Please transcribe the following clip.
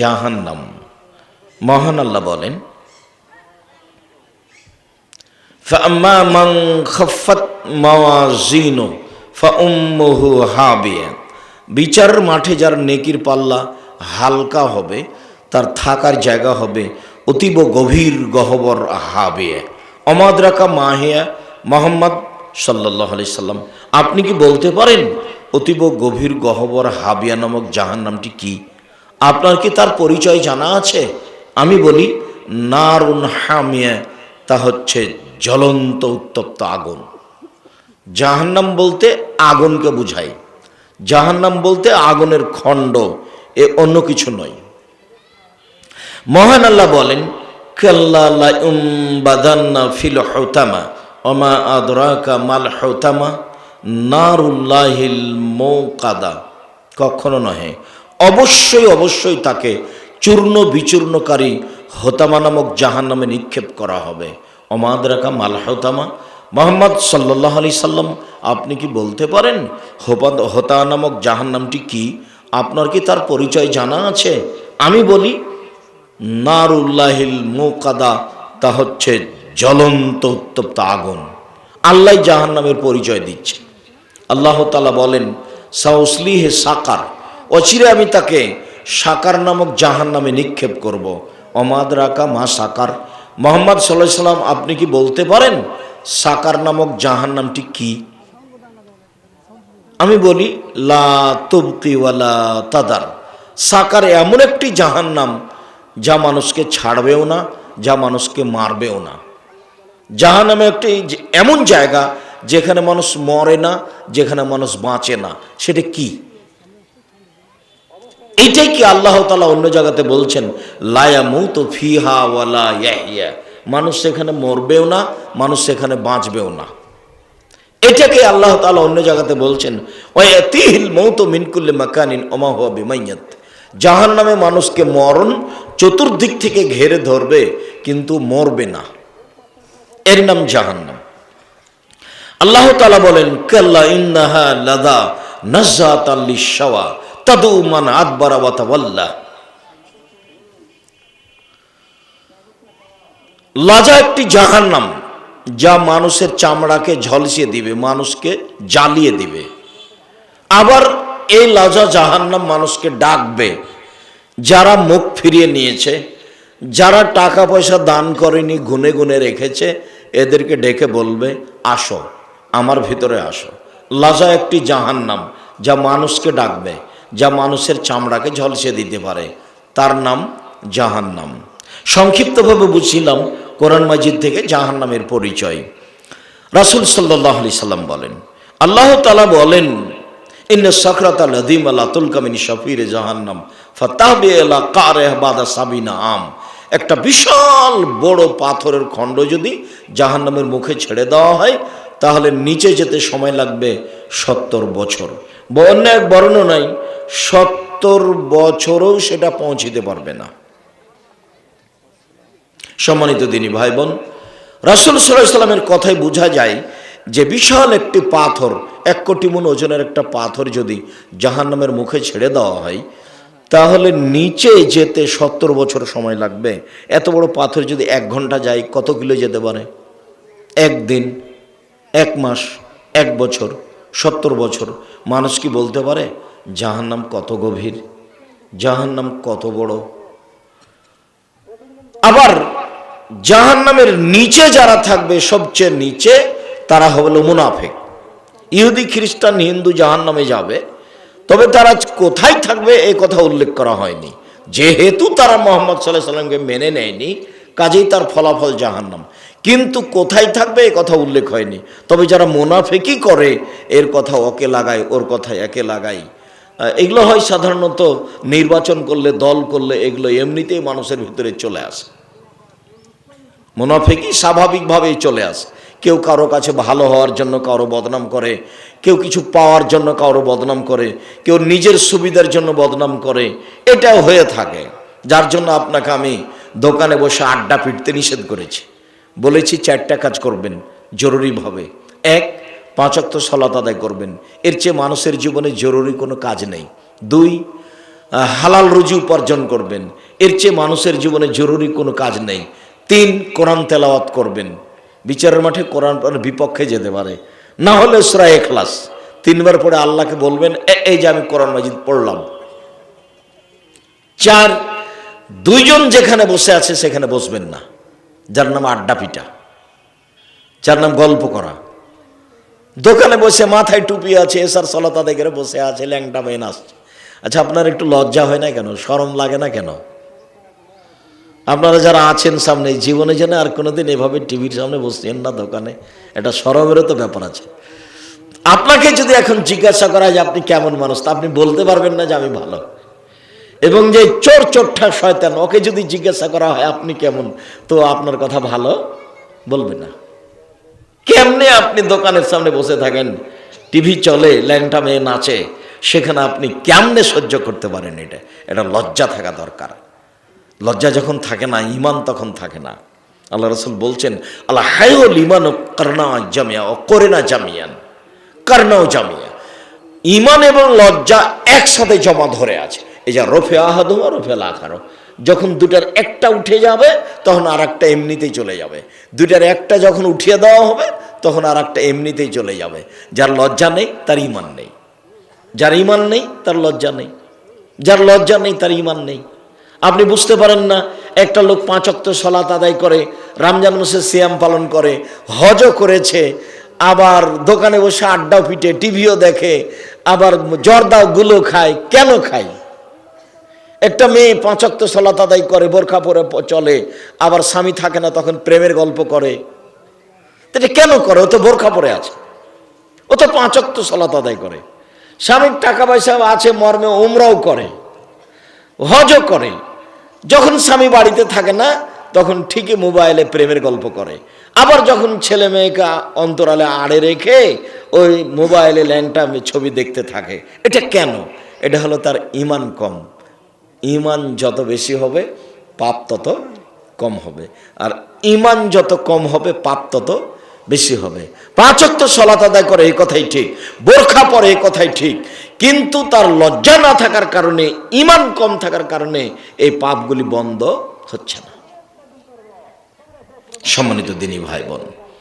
জাহান্নাম। মহান আল্লাহ বলেন বিচার মাঠে যার নেকির পাল্লা হালকা হবে, তার থাকার জায়গা হবে অতীব গভীর গহবর অমাদ অমাদ্রাকা মাহিয়া মোহাম্মদ সাল্লাহ আলি সাল্লাম, আপনি কি বলতে পারেন অতীব গভীর গহবর হাবিয়া নামক জাহান নামটি কী? আপনার কি তার পরিচয় জানা আছে? আমি বলি, নারুন হামিয়া, তা হচ্ছে জ্বলন্ত উত্তপ্ত আগুন। জাহান্নাম বলতে আগুনকে বুঝায়। জাহান্নাম বলতে আগুনের খণ্ড, এ অন্য কিছু নয়। মহান আল্লাহ বলেন, কাল্লা কখনো নহে অবশ্যই অবশ্যই তাকে চূর্ণ বিচূর্ণকারী হোতামা নামক জাহান নামে নিক্ষেপ করা হবে। অমাদরাকা মাল হোতামা। মোহাম্মদ সাল্লাহ আলি সাল্লাম, আপনি কি বলতে পারেন হোপাদ হোতা নামক জাহান নামটি কি? আপনার কি তার পরিচয় জানা আছে? আমি বলি, নারুল্লাহিল মোকাদা, তা হচ্ছে জ্বলন্ত উত্তপ্ত আগুন। আল্লাহ জাহান নামের পরিচয় দিচ্ছে। আল্লাহ তালা বলেন, সাউসলিহে সাকার অচিরে আমি তাকে সাকার নামক জাহান নামে নিক্ষেপ করব। অমাদ রাকা মা সাকার। মোহাম্মদ সাল্লাহ সাল্লাম, আপনি কি বলতে পারেন সাকার নামক জাহান নামটি কি? আমি বলি, লা তুবকিওয়ালা তাদার। সাকার এমন একটি জাহান নাম যা মানুষকে ছাড়বেও না, যা মানুষকে মারবেও না। জাহান নামে একটি এমন জায়গা যেখানে মানুষ মরে না, যেখানে মানুষ বাঁচে না। সেটা কি? এইটাই কি আল্লাহ তালা অন্য জায়গাতে বলছেন? লায়া মুত ফিহা ওয়ালা ইয়াহিয়া মানুষ সেখানে মরবেও না, মানুষ সেখানে বাঁচবেও না। এটাকে আল্লাহ তালা অন্য জায়গাতে বলছেন? ওয়াতিহিল মৌত মিনকুল্লে মাকানিন ওমা হুয়া বিমাইয়াত জাহান নামে মানুষকে মরণ চতুর্দিক থেকে ঘেরে ধরবে, কিন্তু মরবে না। এর নাম জাহান্নাম। আল্লাহ তালা বলেন, কাল্লা ইন্নাহা লাদা নাজাত আল্লিশাওয়া লাজা একটি জাহান্নাম, যা মানুষের চামড়াকে ঝলসিয়ে দিবে, মানুষকে জ্বালিয়ে দিবে। আবার এই লাজা জাহান্নাম মানুষকে ডাকবে, যারা মুখ ফিরিয়ে নিয়েছে, যারা টাকা পয়সা দান করেনি, গুনে গুনে রেখেছে, এদেরকে ডেকে বলবে, আসো, আমার ভিতরে আসো। লাজা একটি জাহান্নাম, যা মানুষকে ডাকবে। যা মানুষের চামড়াকে ঝলসে দিতে পারে। তার নাম জাহান্নাম। সংক্ষিপ্তভাবে বুঝছিলাম কোরআন মাজিদ থেকে জাহান্নামের পরিচয়। রাসুল সাল্লাহ আলি সাল্লাম বলেন, আল্লাহ তালা বলেন, ইন্ন সকরাত আদিম আল্লাতুল কামিনী শফিরে জাহান্নাম ফতাবে এলা কার এহবাদা সাবিনা আম। একটা বিশাল বড় পাথরের খণ্ড যদি জাহান্নামের মুখে ছেড়ে দেওয়া হয়, তাহলে নিচে যেতে সময় লাগবে সত্তর বছর। অন্য এক বর্ণনায় সত্তর বছরও সেটা পৌঁছিতে পারবে না। সম্মানিত দিনী ভাই বোন রাসুল সাল্লামের কথায় বোঝা যায় যে বিশাল একটি পাথর, এক কোটি মন ওজনের একটা পাথর যদি জাহান্নামের মুখে ছেড়ে দেওয়া হয়, তাহলে নিচে যেতে সত্তর বছর সময় লাগবে। এত বড় পাথর যদি এক ঘণ্টা যায়, কত কিলো যেতে পারে? একদিন, এক মাস, এক বছর। সত্তর বছর। মানুষ কি বলতে পারে, জাহান্নাম কত গভীর, জাহান্নাম কত বড়? আবার জাহান্নামের নিচে যারা থাকবে, সবচেয়ে নিচে তারা হলো মুনাফেক। ইহুদি, খ্রিস্টান, হিন্দু জাহান্নামে যাবে, তবে তারা কোথায় থাকবে এই কথা উল্লেখ করা হয়নি। যেহেতু তারা মোহাম্মদ সাল্লাহ সাল্লামকে মেনে নেয়নি কাজেই তার ফলাফল জাহান্নাম। কিন্তু কোথায় থাকবে এ কথা উল্লেখ হয়নি। তবে যারা মোনাফেকি করে এর কথা ওকে লাগায় ওর কথা একে আহ, এগুলো হয় সাধারণত নির্বাচন করলে দল করলে এগুলো এমনিতেই মানুষের ভিতরে চলে আসে। মুনাফেকি স্বাভাবিকভাবেই চলে আসে। কেউ কারও কাছে ভালো হওয়ার জন্য কারও বদনাম করে কেউ কিছু পাওয়ার জন্য কারও বদনাম করে কেউ নিজের সুবিধার জন্য বদনাম করে এটাও হয়ে থাকে। যার জন্য আপনাকে আমি দোকানে বসে আড্ডা পিটতে নিষেধ করেছি। বলেছি, চারটা কাজ করবেন জরুরিভাবে এক পাঁচক্ত সলাত আদায় করবেন। এর চেয়ে মানুষের জীবনে জরুরি কোনো কাজ নেই। দুই, হালাল রুজি উপার্জন করবেন। এর চেয়ে মানুষের জীবনে জরুরি কোনো কাজ নেই। তিন, কোরআন তেলাওয়াত করবেন। বিচারের মাঠে কোরআন বিপক্ষে যেতে পারে। না হলে সুরা এখলাস তিনবার পরে আল্লাহকে বলবেন এই যে আমি কোরআন মাজিদ পড়লাম। চার দুইজন যেখানে বসে আছে সেখানে বসবেন না। যার নাম আড্ডা পিটা। যার নাম গল্প করা। দোকানে বসে মাথায় টুপি আছে, এসার সলতা দেখে বসে আছে, ল্যাংটা মেন আসছে আচ্ছা আপনার একটু লজ্জা হয় না কেন? শরম লাগে না কেন? আপনারা যারা আছেন সামনে, জীবনে যেন আর কোনোদিন এভাবে টিভির সামনে বসছেন না দোকানে, এটা শরমেরও তো ব্যাপার আছে। আপনাকে যদি এখন জিজ্ঞাসা করা হয় যে আপনি কেমন মানুষ, তা আপনি বলতে পারবেন না যে আমি ভালো। এবং যে চোর চোরঠা শয়তান, ওকে যদি জিজ্ঞাসা করা হয়, আপনি কেমন? তো আপনার কথা ভালো বলবে না। কেমনে আপনি দোকানের সামনে বসে থাকেন? টিভি চলে, ল্যাংটা মেয়ে নাচে, সেখানে আপনি কেমনে সহ্য করতে পারেন এটা? এটা লজ্জা থাকা দরকার। লজ্জা যখন থাকে না ইমান তখন থাকে না। আল্লাহ রসুল বলছেন আল্লাহ হায়ল ইমান ও কর্ণা জামিয়া, ও করে না জামিয়ান কর্ণাও জামিয়া। ইমান এবং লজ্জা একসাথে জমা ধরে আছে। এই যা রফে আহাদু আর রফে লাখারো যখন দুটার একটা উঠে যাবে, তখন আর একটা এমনিতেই চলে যাবে। দুটার একটা যখন উঠিয়ে দেওয়া হবে, তখন আর একটা এমনিতেই চলে যাবে। যার লজ্জা নেই, তার ইমান নেই। যার ইমান নেই, তার লজ্জা নেই। যার লজ্জা নেই, তার ইমান নেই। আপনি বুঝতে পারেন না, একটা লোক পাঁচ অক্ত সলাত আদায় করে, রমজান মাসে সিয়াম পালন করে, হজও করেছে, আবার দোকানে বসে আড্ডাও পিটে টিভিও দেখে, আবার জর্দাও গুলো খায়, কেন খায়? একটা মেয়ে পাঁচক্ত সলাত আদায় করে, বোরখা পরে চলে, আবার স্বামী থাকে না তখন প্রেমের গল্প করে। এটা কেন করে? ও তো বোরখা পরে আছে। ও তো পাঁচক্ত সলাত আদায় করে। স্বামীর টাকা পয়সা আছে, মর্মে ওমরাও করে, হজও করে। যখন স্বামী বাড়িতে থাকে না, তখন ঠিকই মোবাইলে প্রেমের গল্প করে। আবার যখন ছেলে মেয়েকে অন্তরালে আড়ে রেখে, ওই মোবাইলে ল্যাংটা ছবি দেখতে থাকে। এটা কেন? এটা হলো তার ইমান কম। ইমান যত বেশি হবে, পাপ তত কম হবে। আর ইমান যত কম হবে, পাপ তত বেশি হবে। পাঁচক্ত সলাত আদায় করে এই কথাই ঠিক, বোরখা পরে এই কথাই ঠিক। কিন্তু তার লজ্জা না থাকার কারণে, ইমান কম থাকার কারণে এই পাপগুলি বন্ধ হচ্ছে না। সম্মানিত দিনী ভাই বোন